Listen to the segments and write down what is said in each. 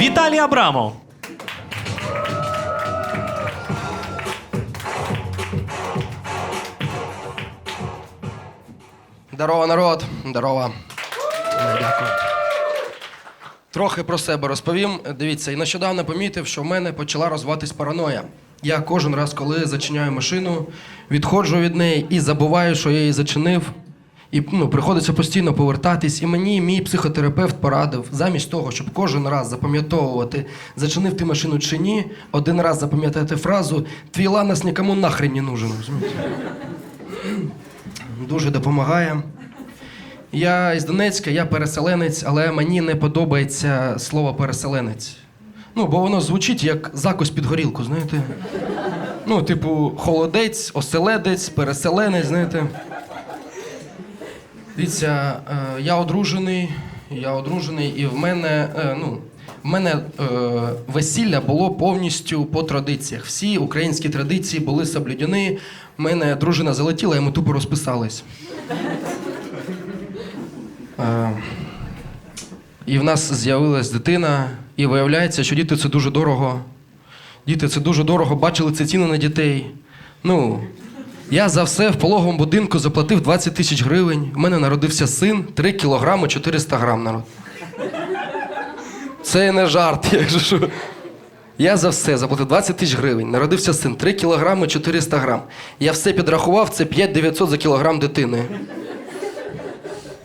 Віталій Абрамов. Здорово, народ. Здорово. Дякую. Трохи про себе розповім. Дивіться, і нещодавно помітив, що в мене почала розвиватись параноя. Я кожен раз, коли зачиняю машину, відходжу від неї і забуваю, що я її зачинив. І ну, приходиться постійно повертатись. І мені мій психотерапевт порадив, замість того, щоб кожен раз запам'ятовувати, зачинив ти машину чи ні, один раз запам'ятати фразу Твій ланос нікому нахрен не нужен. Дуже допомагає. Я із Донецька, я переселенець, але мені не подобається слово переселенець. Ну, бо воно звучить як закось під горілку, знаєте? Ну, типу, холодець, оселедець, переселенець, знаєте. Дивіться, е, я одружений, я одружений, і в мене, е, ну, в мене е, весілля було повністю по традиціях. Всі українські традиції були соблюдені. В мене дружина залетіла, і ми тупо розписались. І в нас з'явилась дитина, і виявляється, що діти це дуже дорого. Діти це дуже дорого, бачили це ціни на дітей. Ну, я за все в пологовому будинку заплатив 20 тисяч гривень. У мене народився син 3 кілограми 400 грам народ. Це не жарт, якщо що. Я за все заплатив 20 тисяч гривень. Народився син 3 кілограми 400 грам. Я все підрахував, це 5 900 за кілограм дитини.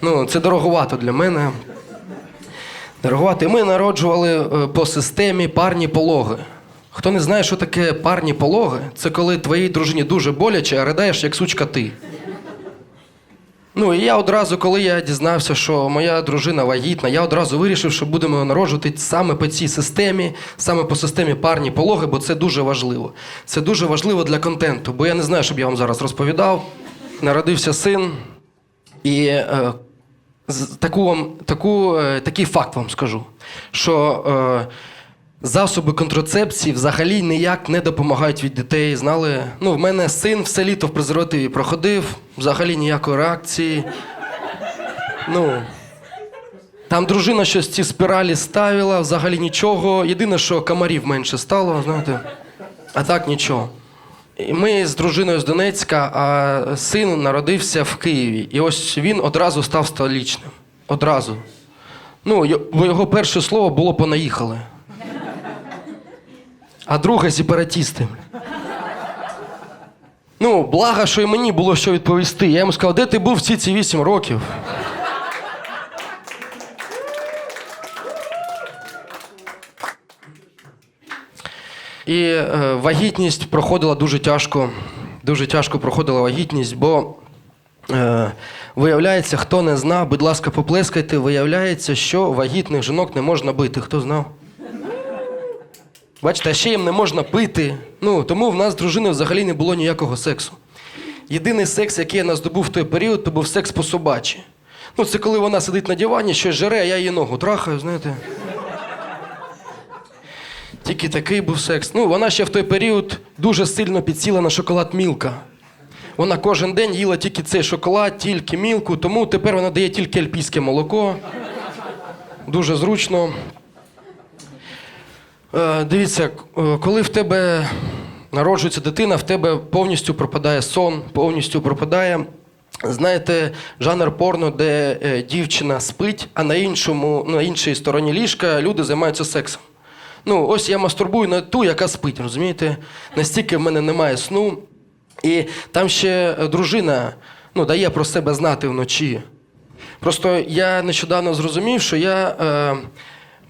Ну, це дороговато для мене. Дороговато. Ми народжували е, по системі парні пологи. Хто не знає, що таке парні пологи, це коли твоїй дружині дуже боляче, а ридаєш, як сучка ти. Ну, і я одразу, коли я дізнався, що моя дружина вагітна, я одразу вирішив, що будемо народжувати саме по цій системі, саме по системі парні пологи, бо це дуже важливо. Це дуже важливо для контенту, бо я не знаю, щоб я вам зараз розповідав. Народився син, і е, таку вам, таку, е, такий факт вам скажу, що е, засоби контрацепції взагалі ніяк не допомагають від дітей. Знали? Ну, в мене син все літо в презервативі проходив, взагалі ніякої реакції. Ну, там дружина щось ці спіралі ставила, взагалі нічого. Єдине, що комарів менше стало, знаєте, а так нічого. І ми з дружиною з Донецька, а син народився в Києві. І ось він одразу став столічним. Одразу. Ну, бо його перше слово було понаїхали. А друге сепаратісти. Ну, благо, що і мені було що відповісти. Я йому сказав, де ти був всі ці вісім років? І е, вагітність проходила дуже тяжко. Дуже тяжко проходила вагітність, бо е, виявляється, хто не знав, будь ласка, поплескайте, виявляється, що вагітних жінок не можна бити. Хто знав? Бачите, а ще їм не можна пити. Ну, тому в нас з дружиною взагалі не було ніякого сексу. Єдиний секс, який я наздобув в той період, то був секс по собачі. Ну, це коли вона сидить на дивані, щось жере, а я її ногу трахаю, знаєте. Тільки такий був секс. Ну, вона ще в той період дуже сильно підсіла на шоколад Мілка. Вона кожен день їла тільки цей шоколад, тільки мілку, тому тепер вона дає тільки альпійське молоко. Дуже зручно. Е, дивіться, е, коли в тебе народжується дитина, в тебе повністю пропадає сон, повністю пропадає. Знаєте, жанр порно, де е, дівчина спить, а на іншому, на іншій стороні ліжка люди займаються сексом. Ну, ось я мастурбую на ту, яка спить, розумієте? Настільки в мене немає сну. І там ще дружина ну, дає про себе знати вночі. Просто я нещодавно зрозумів, що я е,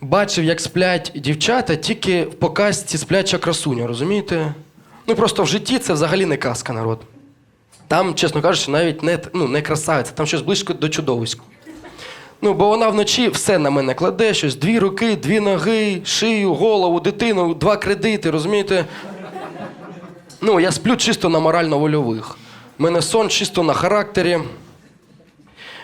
бачив, як сплять дівчата, тільки в показці спляча красуня, розумієте? Ну просто в житті це взагалі не казка, народ. Там, чесно кажучи, навіть не, ну, не красавиця, там щось близько до чудовиська. Ну, бо вона вночі все на мене кладе, щось дві руки, дві ноги, шию, голову, дитину, два кредити, розумієте? Ну, я сплю чисто на морально-вольових. У мене сон чисто на характері.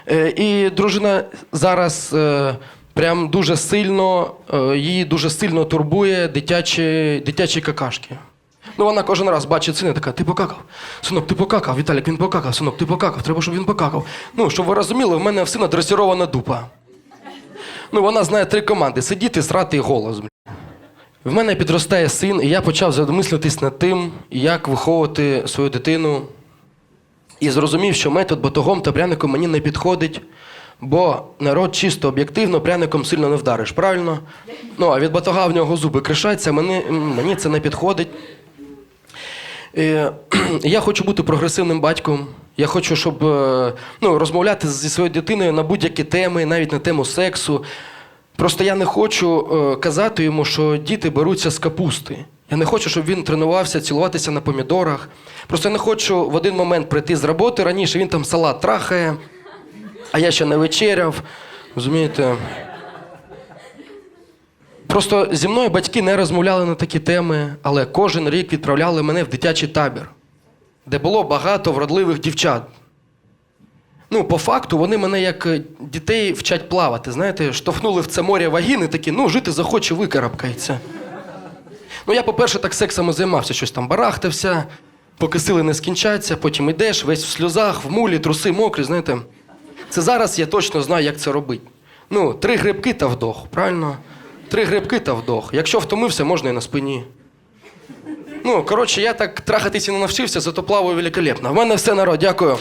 Е, і дружина зараз е, прям дуже сильно, е, її дуже сильно турбує дитячі, дитячі какашки. Ну, вона кожен раз бачить сина, така, ти покакав. Синок, ти покакав, Віталік, він покакав, синок, ти покакав, треба, щоб він покакав. Ну, щоб ви розуміли, в мене в сина дресірована дупа. Ну, вона знає три команди: сидіти, срати і голос. В мене підростає син, і я почав замислитись над тим, як виховувати свою дитину. І зрозумів, що метод батогом та пряником мені не підходить, бо народ чисто об'єктивно пряником сильно не вдариш, правильно? Ну, а від батога в нього зуби кришаться, мені, мені це не підходить. Е, Я хочу бути прогресивним батьком. Я хочу, щоб е, ну, розмовляти зі своєю дитиною на будь-які теми, навіть на тему сексу. Просто я не хочу е, казати йому, що діти беруться з капусти. Я не хочу, щоб він тренувався цілуватися на помідорах. Просто я не хочу в один момент прийти з роботи раніше, він там салат трахає, а я ще не вечеряв. Розумієте? Просто зі мною батьки не розмовляли на такі теми, але кожен рік відправляли мене в дитячий табір, де було багато вродливих дівчат. Ну, по факту, вони мене як е, дітей вчать плавати. Знаєте, штовхнули в це море вагіни, такі, ну, жити захоче, викарабкається. Ну, я, по-перше, так сексом і займався, щось там барахтався, поки сили не скінчаться, потім йдеш, весь в сльозах, в мулі, труси мокрі, знаєте. Це зараз я точно знаю, як це робити. Ну, три грибки та вдох, правильно? Три грибки та вдох. Якщо втомився, можна і на спині. Ну, коротше, я так трахатись і не навчився, зато плаваю великолепно. В мене все народ, дякую.